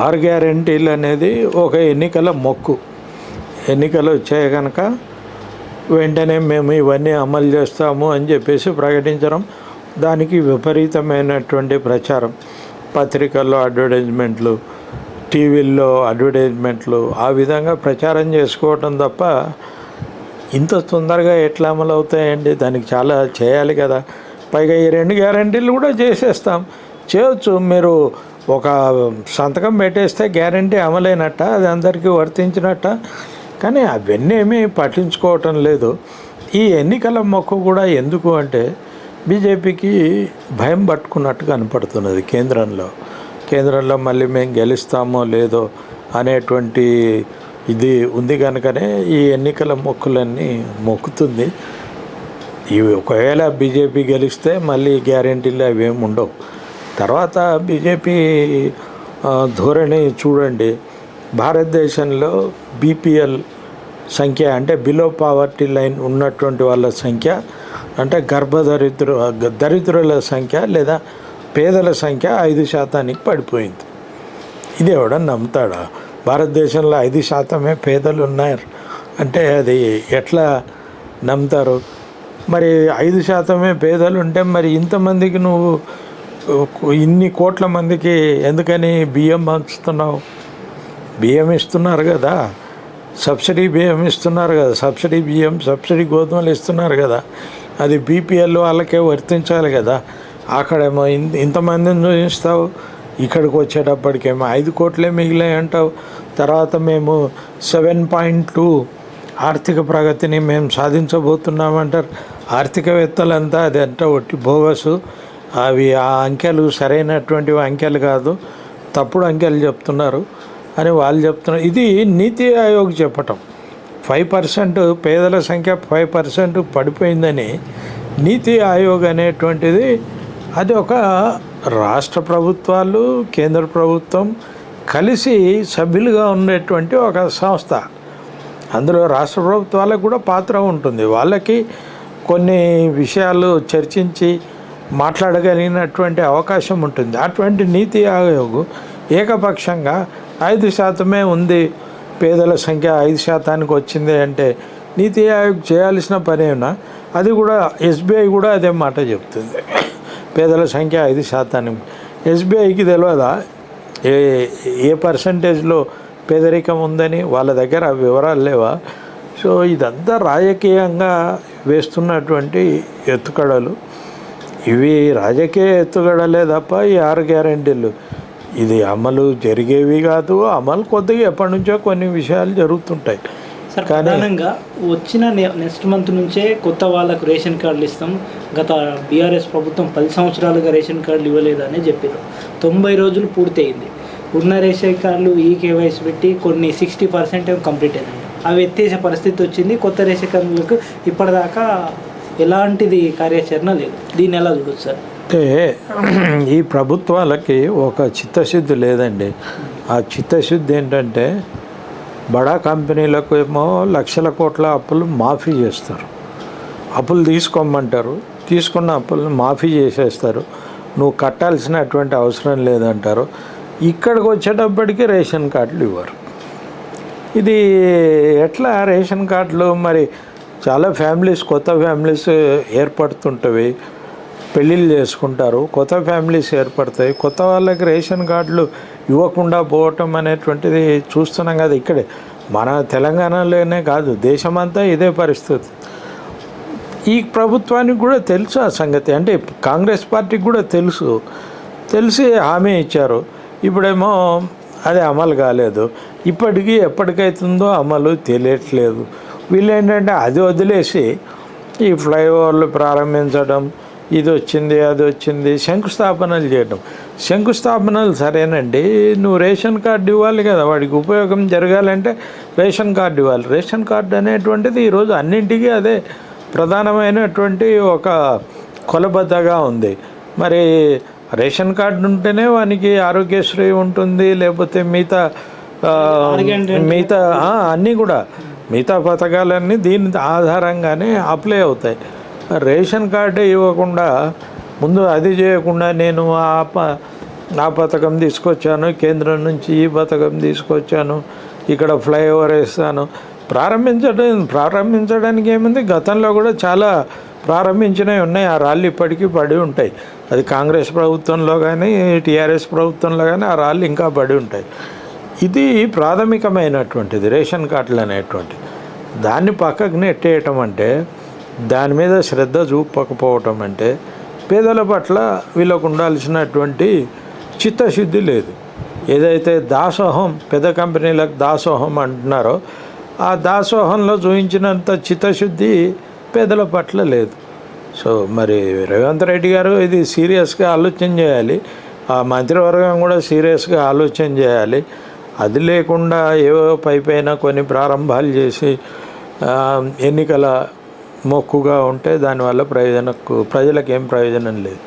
ఆరు గ్యారంటీలు అనేది ఒక ఎన్నికల మొక్కు. ఎన్నికలు వచ్చాయి కనుక వెంటనే మేము ఇవన్నీ అమలు చేస్తాము అని చెప్పేసి ప్రకటించడం దానికి విపరీతమైనటువంటి ప్రచారం. పత్రికల్లో అడ్వర్టైజ్మెంట్లు టీవీల్లో అడ్వర్టైజ్మెంట్లు ఆ విధంగా ప్రచారం చేసుకోవటం తప్ప ఇంత తొందరగా ఎట్లా అమలు అవుతాయండి? దానికి చాలా చేయాలి కదా. పైగా ఈ రెండు గ్యారంటీలు కూడా చేసేస్తాం. చేయొచ్చు. మీరు ఒక సంతకం పెట్టేస్తే గ్యారంటీ అమలైనట్ట అది అందరికీ వర్తించినట్ట. కానీ అవన్నీ ఏమీ పట్టించుకోవటం లేదు. ఈ ఎన్నికల మొక్కు కూడా ఎందుకు అంటే బీజేపీకి భయం పట్టుకున్నట్టు కనపడుతున్నది కేంద్రంలో. కేంద్రంలో మళ్ళీ మేము గెలుస్తామో లేదో అనేటువంటి ఇది ఉంది కనుకనే ఈ ఎన్నికల మొక్కులన్నీ మొక్కుతుంది. ఇవి ఒకవేళ బీజేపీ గెలిస్తే మళ్ళీ గ్యారంటీలు అవి ఏమి ఉండవు. తర్వాత బీజేపీ ధోరణి చూడండి. భారతదేశంలో బీపీఎల్ సంఖ్య అంటే బిలో పావర్టీ లైన్ ఉన్నటువంటి వాళ్ళ సంఖ్య అంటే గర్భదరిద్రు దరిద్రుల సంఖ్య లేదా పేదల సంఖ్య ఐదు శాతానికి పడిపోయింది. ఇది ఎవడన్నా నమ్ముతాడా? భారతదేశంలో ఐదు శాతమే పేదలు ఉన్నారు. అంటే అది ఎట్లా నమ్ముతారు? మరి ఐదు శాతమే పేదలు ఉంటే మరి ఇంతమందికి నువ్వు ఇన్ని కోట్ల మందికి ఎందుకని బియ్యం పంచుతున్నావు బియ్యం ఇస్తున్నారు కదా. సబ్సిడీ బియ్యం ఇస్తున్నారు కదా. సబ్సిడీ బియ్యం సబ్సిడీ గోధుమలు ఇస్తున్నారు కదా. అది బీపీఎల్ వాళ్ళకే వర్తించాలి కదా. అక్కడేమో ఇన్- ఇంతమందిని చూపిస్తావు. ఇక్కడికి వచ్చేటప్పటికేమో ఐదు కోట్లే మిగిలాయి అంటావు. తర్వాత మేము సెవెన్ పాయింట్ టూ ఆర్థిక ప్రగతిని మేము సాధించబోతున్నామంటారు. ఆర్థికవేత్తలంతా అది అంతా ఒట్టి బోగసు అవి ఆ అంకెలు సరైనటువంటి అంకెలు కాదు. తప్పుడు అంకెలు చెప్తున్నారు. అని వాళ్ళు చెప్తున్నారు. ఇది నీతి ఆయోగ్ చెప్పటం. ఫైవ్ పర్సెంట్ పేదల సంఖ్య ఫైవ్ పర్సెంట్ పడిపోయిందని నీతి ఆయోగ్ అనేటువంటిది అది ఒక రాష్ట్ర ప్రభుత్వాలు కేంద్ర ప్రభుత్వం కలిసి సభ్యులుగా ఉండేటువంటి ఒక సంస్థ. అందులో రాష్ట్ర ప్రభుత్వాలకు కూడా పాత్ర ఉంటుంది. వాళ్ళకి కొన్ని విషయాలు చర్చించి మాట్లాడగలిగినటువంటి అవకాశం ఉంటుంది. అటువంటి నీతి ఆయోగ్ ఏకపక్షంగా ఐదు శాతమే ఉంది. పేదల సంఖ్య ఐదు శాతానికి వచ్చింది అంటే నీతి ఆయోగ్ చేయాల్సిన పనేనా అది కూడా ఎస్బీఐ కూడా అదే మాట చెప్తుంది. పేదల సంఖ్య ఐదు శాతానికి. ఎస్బీఐకి తెలియదా ఏ ఏ పర్సంటేజ్లో పేదరికం ఉందని? వాళ్ళ దగ్గర వివరాలు లేవా? సో ఇదంతా రాజకీయంగా వేస్తున్నటువంటి ఎత్తుకడలు. ఇవి రాజకీయ ఎత్తుగడలే తప్ప ఈ ఆరు గ్యారెంటీలు. ఇది అమలు జరిగేవి కాదు అమలు కొద్దిగా ఎప్పటి నుంచో కొన్ని విషయాలు జరుగుతుంటాయి. ప్రధానంగా వచ్చిన నె- నెక్స్ట్ మంత్ నుంచే కొత్త వాళ్ళకు రేషన్ కార్డులు ఇస్తాం. గత బీఆర్ఎస్ ప్రభుత్వం పది సంవత్సరాలుగా రేషన్ కార్డులు ఇవ్వలేదని చెప్పారు తొంభై రోజులు పూర్తయింది. ఉన్న రేషన్ కార్డులు ఈ కేవైసీ పెట్టి కొన్ని సిక్స్టీ పర్సెంట్ కంప్లీట్ అయింది అవి ఎత్తేసే పరిస్థితి వచ్చింది. కొత్త రేషన్ కార్డులకు ఇప్పటిదాకా ఎలాంటిది కార్యాచరణ లేదు. దీన్ని ఎలా చూడొచ్చు సార్? అంటే ఈ ప్రభుత్వాలకి ఒక చిత్తశుద్ధి లేదండి. ఆ చిత్తశుద్ధి ఏంటంటే బడా కంపెనీలకు ఏమో లక్షల కోట్ల అప్పులు మాఫీ చేస్తారు. అప్పులు తీసుకోమంటారు. తీసుకున్న అప్పులను మాఫీ చేసేస్తారు. నువ్వు కట్టాల్సినటువంటి అవసరం లేదంటారు. ఇక్కడికి వచ్చేటప్పటికి రేషన్ కార్డులు ఇవ్వరు. ఇది ఎట్లా రేషన్ కార్డులు మరి చాలా ఫ్యామిలీస్ కొత్త ఫ్యామిలీస్ ఏర్పడుతుంటవి. పెళ్ళిళ్ళు చేసుకుంటారు. కొత్త ఫ్యామిలీస్ ఏర్పడతాయి. కొత్త వాళ్ళకి రేషన్ కార్డులు ఇవ్వకుండా పోవటం అనేటువంటిది చూస్తున్నాం కదా ఇక్కడే. మన తెలంగాణలోనే కాదు దేశమంతా ఇదే పరిస్థితి. ఈ ప్రభుత్వానికి కూడా తెలుసు ఆ సంగతి. అంటే కాంగ్రెస్ పార్టీకి కూడా తెలుసు. తెలిసి హామీ ఇచ్చారు. ఇప్పుడేమో అది అమలు కాలేదు. ఇప్పటికీ ఎప్పటికైతుందో అమలు తెలియట్లేదు. వీళ్ళు ఏంటంటే అది వదిలేసి ఈ ఫ్లైఓవర్లు ప్రారంభించడం ఇది వచ్చింది అది వచ్చింది శంకుస్థాపనలు చేయడం శంకుస్థాపనలు సరేనండి నువ్వు రేషన్ కార్డు ఇవ్వాలి కదా వాడికి ఉపయోగం జరగాలంటే రేషన్ కార్డు ఇవ్వాలి. రేషన్ కార్డు అనేటువంటిది ఈరోజు అన్నింటికీ అదే ప్రధానమైనటువంటి ఒక కొలబద్దగా ఉంది. మరి రేషన్ కార్డు ఉంటేనే వానికి ఆరోగ్యశ్రీ ఉంటుంది లేకపోతే మిగతా మిగతా అన్నీ కూడా. మిగతా పథకాలన్నీ దీని ఆధారంగానే అప్లై అవుతాయి. రేషన్ కార్డు ఇవ్వకుండా ముందు అది చేయకుండా నేను ఆ ప ఆ పథకం తీసుకొచ్చాను కేంద్రం నుంచి ఈ పథకం తీసుకొచ్చాను ఇక్కడ ఫ్లైఓవర్ వేస్తాను. ప్రారంభించడం ప్రారంభించడానికి ఏముంది? గతంలో కూడా చాలా ప్రారంభించినవి ఉన్నాయి. ఆ రాళ్ళు ఇప్పటికీ పడి ఉంటాయి. అది కాంగ్రెస్ ప్రభుత్వంలో కానీ టీఆర్ఎస్ ప్రభుత్వంలో కానీ ఆ రాళ్ళు ఇంకా పడి ఉంటాయి. ఇది ప్రాథమికమైనటువంటిది రేషన్ కార్డులు అనేటువంటి దాన్ని పక్కకు నెట్టేయటం అంటే దాని మీద శ్రద్ధ చూపకపోవటం అంటే పేదల పట్ల వీళ్ళకు ఉండాల్సినటువంటి చిత్తశుద్ధి లేదు. ఏదైతే దాసోహం పెద్ద కంపెనీలకు దాసోహం అంటున్నారో ఆ దాసోహంలో చూపించినంత చిత్తశుద్ధి పేదల పట్ల లేదు. సో మరి రేవంత్ రెడ్డి గారు ఇది సీరియస్గా ఆలోచన చేయాలి. ఆ మంత్రివర్గం కూడా సీరియస్గా ఆలోచన చేయాలి. అది లేకుండా ఏవో పైపైన కొన్ని ప్రారంభాలు చేసి ఎన్నికల మొక్కుగా ఉంటే దానివల్ల ప్రయోజనకు ప్రజలకు ఏం ప్రయోజనం లేదు.